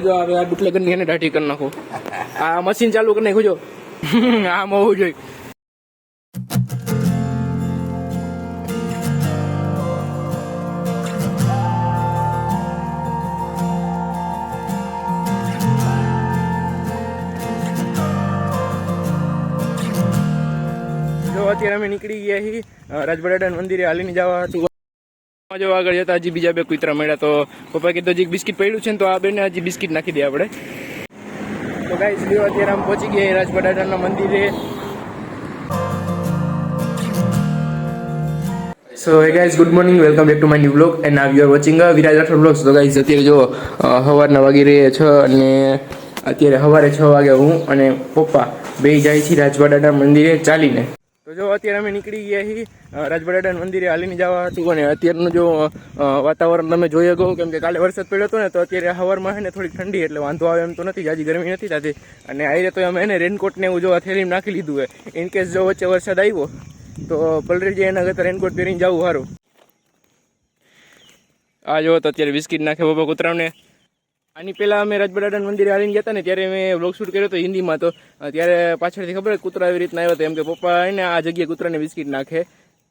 જો હવે આ બુટલે ગન ને દાઢી કરી નાખો. આ મશીન ચાલુ કરી નાખો જો. આમ હોવું જોઈએ. અત્યારે અમે નીકળી ગયા છીએ રાજબડાડા મંદિરે હાલીને જવા હતું જો આગળ જતા હજી બીજા બે કૂતરા મળ્યા તો પપ્પા કીધું, હજી બિસ્કિટ પડ્યું છે ને તો આ બેને હજી બિસ્કિટ નાખી દઈએ આપણે. તો ગાઈ લ્યો, અત્યારે આમ પહોંચી ગયા રાજપડાટાના મંદિરે. So hey guys good morning welcome back to my new blog and now you are watching Viraj Rathod blogs તો ગાઈઝ અત્યારે જો સવારના વાગી રહ્યા છ અને અત્યારે સવારે છ વાગે હું અને પપ્પા બે જાય છે રાજવાડાના મંદિરે ચાલીને. જો અત્યારે અમે નીકળી ગયા છીએ અ, મંદિરે હાલીને જવા હતું અને અત્યારનું જો વાતાવરણ તમે જોઈ શકો કેમ કે કાલે વરસાદ પડ્યો હતો ને તો અત્યારે હવારમાં છે ને થોડીક ઠંડી એટલે વાંધો આવે એમ તો નથી હજી ગરમી નથી થતી. અને આયરે તો અમે એને રેનકોટ ને એવું જો થેલીમાં નાખી લીધું હોય ઇન કેસ જો વચ્ચે વરસાદ આવ્યો તો પલરીજી એના કરતાં રેનકોટ પહેરીને જવું સારું આ જો તો અત્યારે બિસ્કિટ નાખે બાબા કૂતરાને. આની પહેલા અમે રાજબડાડા મંદિરે આવીને ગયા હતા ને ત્યારે મેં બ્લોગ શૂટ કર્યો હતો હિન્દીમાં. તો ત્યારે પાછળથી ખબર કૂતરા એવી રીતના આવ્યો હતો. એમ કે પપ્પા એને આ જગ્યાએ કૂતરાને બિસ્કિટ નાખે.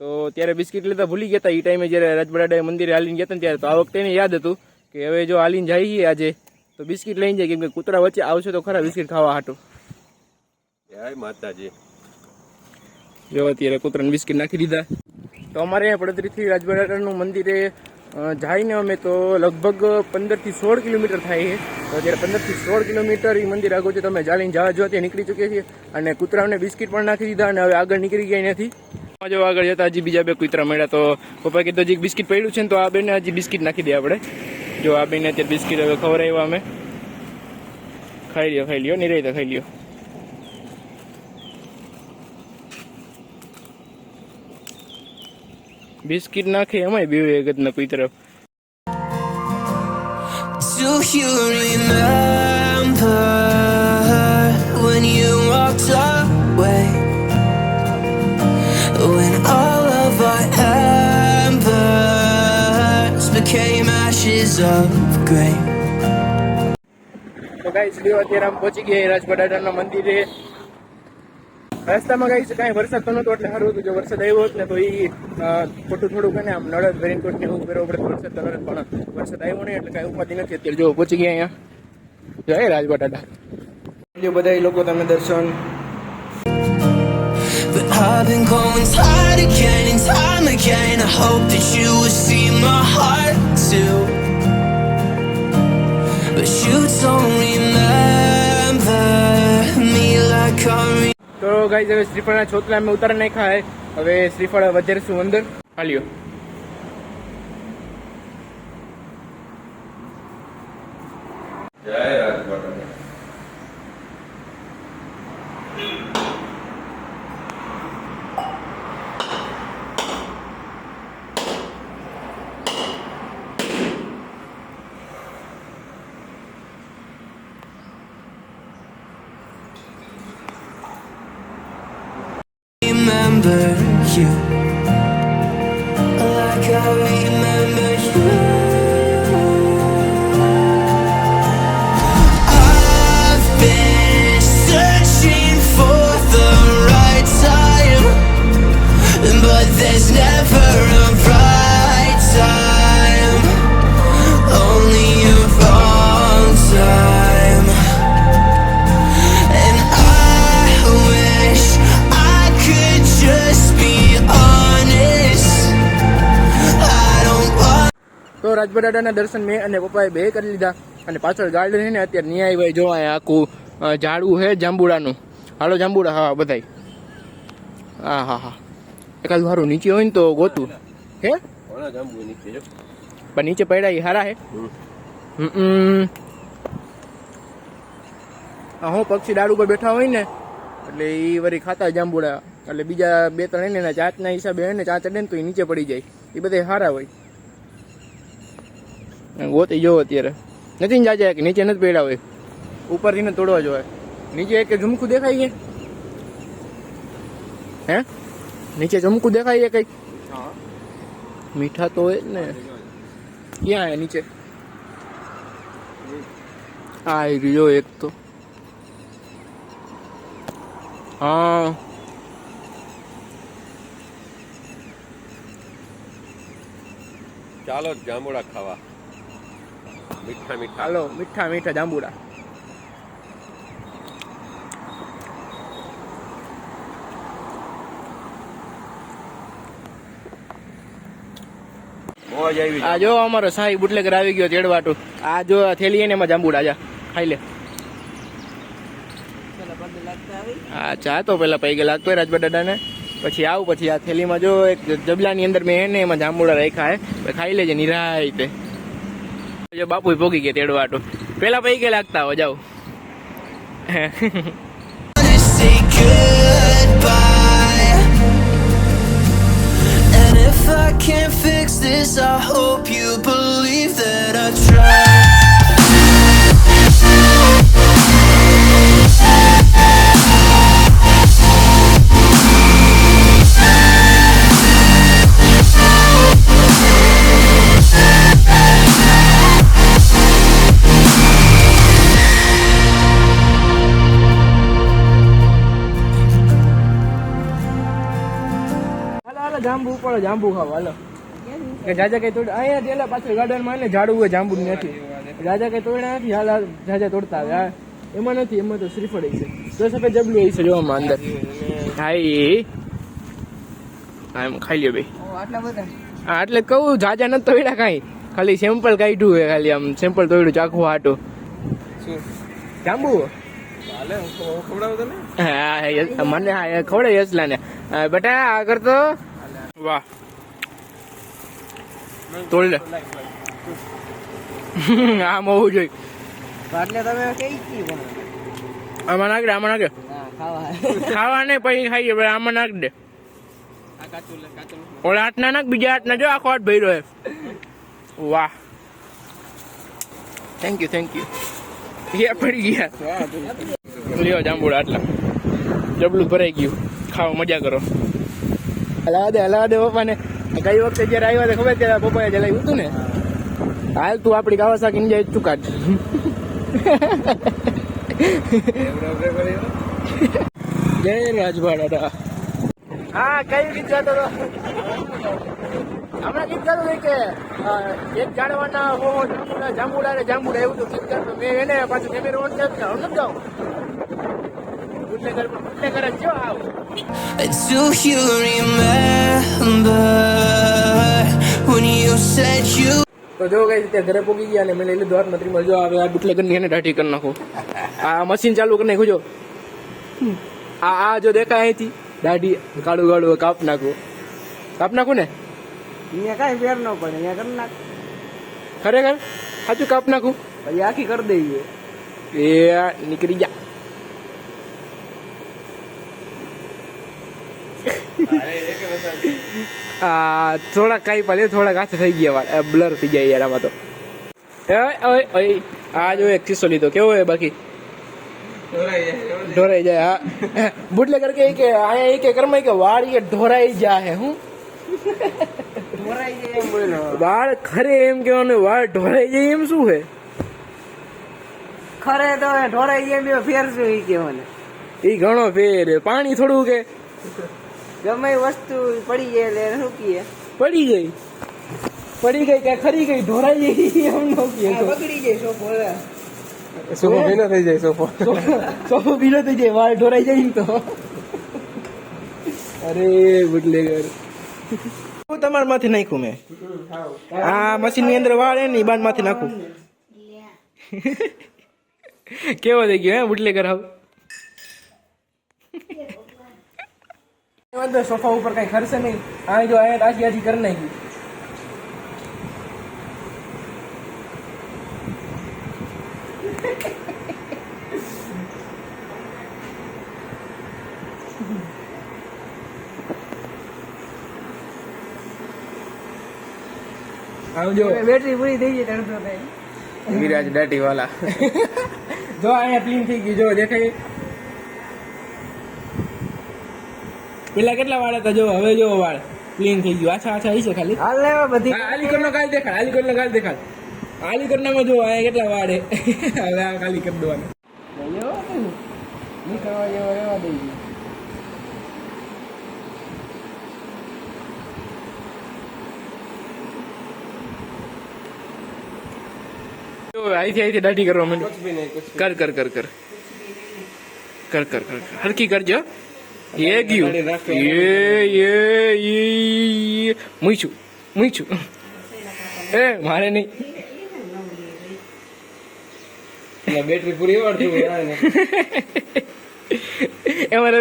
તો ત્યારે બિસ્કિટ લેતા ભૂલી ગયા હતા. એ ટાઈમે જ્યારે રાજબડાડા મંદિરે હાલીને ગયા હતા ત્યારે તો આ વખતે એને યાદ હતું કે હવે જો હાલીને જઈએ આજે તો બિસ્કિટ લઈને જાય. કેમ કે કૂતરા વચ્ચે આવશે તો ખરા બિસ્કિટ ખાવા હાટું. જય માતાજી. જો અત્યારે કૂતરાને બિસ્કિટ નાખી દીધા. તો અમારે અહીંયા પડદરીથી રાજબરાડાનું મંદિરે જઈને અમે તો લગભગ પંદરથી સોળ કિલોમીટર થાય છે. તો અત્યારે પંદરથી સોળ કિલોમીટર એ મંદિર આગળ છે તમે ચાલીને જવા જો ત્યાં નીકળી ચૂક્યા છીએ. અને કૂતરાઓને બિસ્કિટ પણ નાખી દીધા અને હવે આગળ નીકળી ગયા નથી જો આગળ જતા હજી બીજા બે કૂતરા મળ્યા, તો પપ્પા કીધું હજી બિસ્કિટ પડ્યું છે ને, તો આ બેને હજી બિસ્કિટ નાખી દે આપણે. જો આ બેને અત્યારે બિસ્કિટ હવે ખવડાવ્યા અમે. ખાઈ લ્યો ખાઈ લ્યો નિરાઈ તો ખાઈ લ્યો. બિસ્કિટ નાખે એમાંય બે ગતના કોઈ તરફ Do you remember when you walked away? When all of our embers became ashes of grey. તો ગાઈસ લ્યો અત્યારે આમ પહોંચી ગયા રાજપડાના મંદિરે રસ્તામાં ગાઈસ કાંઈ વરસાદ તો નહોતો એટલે સારું હતું જો વરસાદ આવ્યો હોત ને તો એ ખોટું થોડું ને આમ નડદ રેનકોટ ને એવું પહેરવું પડે વરસાદ તો નડત પણ વરસાદ આવ્યો નહીં એટલે કાંઈ ઉપાધિ નથી અત્યારે જો પહોંચી ગયા અહીંયા જય રાજબટાટા જો બધા લોકો તમે દર્શન But I've been going tired again and time again. I hope that you will see my heart too. But you don't remember me like I re- તો ગાઈસ હવે શ્રીફળના છોતલા અમે ઉતારી નાખ્યા હવે શ્રીફળ વધારીશું અંદર. હાલ્યો. જય remember you. રાજબરાડાના દર્શન મેં અને પપ્પાએ બે કરી લીધા. અને પાછળ ગાર્ડન છે ને અત્યારે ન્યાય ભાઈ જો અહીંયા આખું ઝાડવું છે જાંબુડાનું. હાલો જાંબુડા હા બધાય. હા હા હા. એકાદ મારું નીચે હોય ને તો ગોતું. હે? પણ નીચે પડ્યા એ હારા હે. હમ. હું પક્ષી ડાળ ઉપર બેઠા હોય ને એટલે એ વળી ખાતા જાંબુડા. એટલે બીજા બે ત્રણ એને ચાંચના હિસાબે એને ચાંચ અડે ને તો એ નીચે પડી જાય. એ બધા સારા હોય. ગોતી જોવો અત્યારે. નથી જાજા કે નીચે નથી પડ્યા હોય. ઉપરથી ને તોડવા જોઈએ નીચે એક ઝુમકું દેખાય છે? હે? નીચે ઝુમકું દેખાય છે કંઈક મીઠા તો હોય ને. ક્યાં હે નીચે? આ રહ્યો એક તો. હા. ચાલો જાંબુડા ખાવા. મીઠા મીઠા. હાલો મીઠા મીઠા જાંબુડા. આવી આ જો અમારો સાહી બુટલેકર આવી ગયો તેડવાટું. આ જો આ થેલી એને એમાં જાંબુડા જા. ખાઈ લે. હા ચા તો પેલા પૈ લાગતો હોય રાજભા દાદાને પછી આવું પછી આ થેલીમાં જો એક જબલાની અંદર મેં એને એમાં જાંબુડા રાખ્યા હે. ખાઈ લેજે નિરાયતે. જો બાપુ ભોગી ગયા તેડવા તેડવાટું પેલા પૈ લાગતા હો જાઓ. And if I can't fix this, I hope you believe that I tried. જાંબુ ઉપાડો જાંબુ ખાવ હાલો. કે જાજા કઈ તોડ અહીંયા પેલા પાછળ ગાર્ડનમાં ને ઝાડવું હોય જાંબુ નથી. જાજા કઈ તોડ્યા નથી હાલ જાજા તોડતા આવે એમાં નથી એમાં તો શ્રીફળ છે તો સફેદ જબલું હોય છે જોવામાં અંદર. હા એમ ખાઈ લ્યો ભાઈ હા એટલે કહું જાજા નથી તોડ્યા કાંઈ. ખાલી સેમ્પલ કાઢ્યું હોય ખાલી આમ સેમ્પલ તોડ્યું ચાખવું હાટું. જાંબુ? હા મને હા ખવડે યસલા ને બેટા આગળ કરતો વાહ તોડ લે આમ હોવું જોઈએ એટલે તમે કઈ કી આમાં નાખ દે આમાં નાખ દે ખાવા ખાવા. નહીં પછી ખાઈએ ભાઈ આમાં નાખ દે. ઓલા હાથના નાખ બીજા હાથના. જો આખો હાથ ભર્યો હે વાહ. થેન્ક યુ થેન્ક યુ એ પડી ગયા. લ્યો જાંબુડા આટલા. જબલું ભરાઈ ગયું. ખાવા મજા કરો. હલાવા દે હલાવા દે પપ્પાને. ગઈ વખતે જયારે આવ્યા હતા ખબર ત્યારે પપ્પાએ જલાવ્યું હતું ને? હાલ તું આપણી કાવાસાકી જાય ચુકાટ જય રાજભા દાદા હા, કઈ ગીત ગાતો હતો? હમણાં ગીત ગાતો કે એક જાણવાના હો જાંબુડા જાંબુડા એવું તો ગીત ગાતો. મેં એને પાછું કેમેરો ઓન કર્યો નથી ગાઉં બુટલેકર બુટલેકર જ જો આવ Do you remember when you said you તો જો ગઈ રીતે ઘરે પોગી ગયા ને મેં લઈ લીધું હાથ નથી મળજો આવે આ બુટલેકરની એને દાઢી કરી નાખો. આ મશીન ચાલુ કરી નાખું જો. આ આ જો દેખાય અહીંથી. દાઢી કાળું કાળું કાપ નાખું. કાપ નાખું ને? અહીંયા કાંઈ ફેર ન પડે અહીંયા કરી નાખ. ખરેખર? સાચું કાપ નાખું? પછી આખી કરી દઈએ. એ આ નીકળી જા થોડાક કાંઈ પડે થોડાક હાથ થઈ ગયા વાળ. બ્લર થઈ જાય યાર આમાં તો. એ ઓય ઓય આ જો એક કિસ્સો લીધો. કેવો હોય બાકી? ઢોરાઈ જાય હા. બુટલે કર કે આયા એ કે કરમાય કે વાળ એ ઢોરાઈ જાય હું વાળ ખરે એમ કેવાનું વાળ ઢોરાઈ જાય એમ શું હે? ખરે તો ઢોરાઈ જાય ફેર શું એ કેવાનું એ ઘણો ફેર પાણી થોડું કે? ગમે એ વસ્તુ પડી જાય એટલે રૂકીએ પડી ગઈ. પડી ગઈ કે ખરી ગઈ ઢોરાઈ ગઈ એમ ન આ કહે બગડી જાય સોફો સોફો ભીનો થઈ જાય સોફો સોફો ભીનો થઈ જાય વાળ ઢોરાઈ જાય ને તો. અરે બુટલેગર. હું તમારા માંથી નાખ્યું મેં? આ મશીનની અંદર વાળ એની બાનમાંથી નાખું. કેવો થઈ ગયો હે બુટલેગર હાવ વાંધો સોફા ઉપર કઈ ખર્ચે નહીં આ જો અહીંયા આજી આજી કરી નાખી આવજો બેટરી પૂરી થઈ જાય તરત જ થાય. વિરાજ દાટી વાલા જો અહીંયા ક્લીન થઈ ગઈ જો દેખાય પેલા કેટલા વાળા હતા જો? હવે જો વાળ. પ્લેન થઈ ગયું. આછા આછા છે ખાલી. હાલ લેવા બધી. આલીકરનો ગાલ દેખાડ આલીકરનો ગાલ દેખાડ. આલીકરનામાં જો અહીંયા કેટલા વાળે? હવે આ ખાલી કરી દેવાનું દાઢી કરવા માંડ્યો. કર કર કર કર. કર કર કરજો. એ ગયું એ એ મૂછું મૂછું એ મારે નહીં બેટરી પૂરી વાળતી એમાં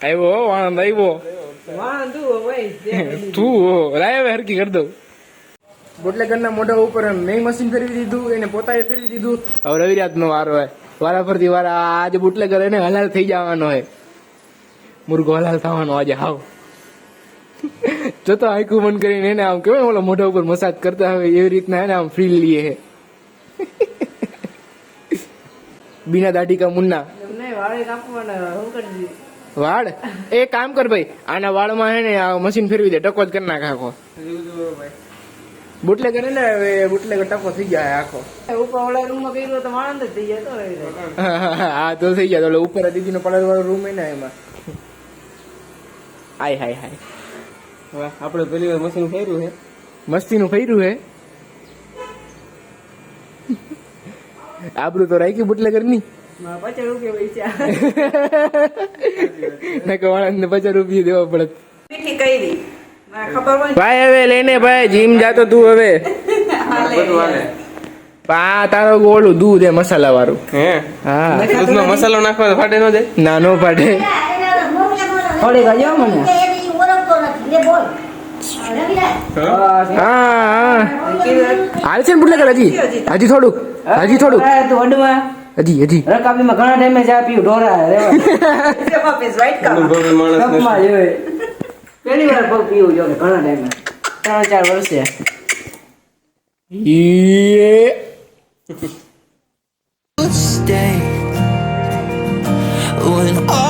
આવ્યો આવ્યો તું લાય હવે હરકી કરી દઉં. બુટલેકરના મોઢા ઉપર મેં મશીન ફેરવી દીધું એને પોતાએ ફેરવી દીધું. હવે રવિરાજ નો વારો હોય. વારા ફરતી વારા આજે બુટલેકર એને હલાલ થઈ જવાનો હોય. મુર્ગો હલાલ થવાનો આજે હાવ. જતો આંખું મન કરીને એને આમ કેવાય ઓલો મોઢા ઉપર મસાજ કરતા હોય એવી રીતના એને આમ ફ્રી લઈએ. હે બીના દાઢી કા મુન્ના? નહીં વાળે કાપવાના હું કરી વાળ? એ કામ કર ભાઈ. આના વાળમાં હે ને આ મશીન ફેરવી દે ટકો જ કરી નાખ આખો. બુટલે કરે ને હવે બુટલે ટકો થઈ જાય આખો. ઉપર ઓલા રૂમમાં કર્યું તો વાંધો જ થઈ જતો હા તો થઈ જાય ઓલો ઉપર દીદીનો પલર વાળો રૂમ હે ને એમાં. હાય હાય. હાય આપણે પેલી વાર મશીન ફેર્યું હે. મસ્તીનું ફર્યું હે? આબરું તો રાખી બુટલે કરની પચાસ રૂપિયા પચાસ રૂપિયા દેવા પડે. ભાઈ હવે લઈને ભાઈ જીમ જાતો તું હવે. પા તારો ઓલું દૂધ હે મસાલા વાળું હે. હા દૂધમાં મસાલો નાખવા ફાટે નો જાય? ના નો ફાટે. થોડી ગયો મને? હાલ છે ને બુટલે કરે હજી હજી થોડુંક. હજી થોડુંક. હજી હજી. રકાબીમાં ઘણા ટાઈમે ચા પીવું ઢોરા રેવા વ્હાઈટ કપમાં જોઈએ પહેલી વાર પગ પીવું જો ઘણા ટાઈમે ત્રણ ચાર વર્ષે. યે When all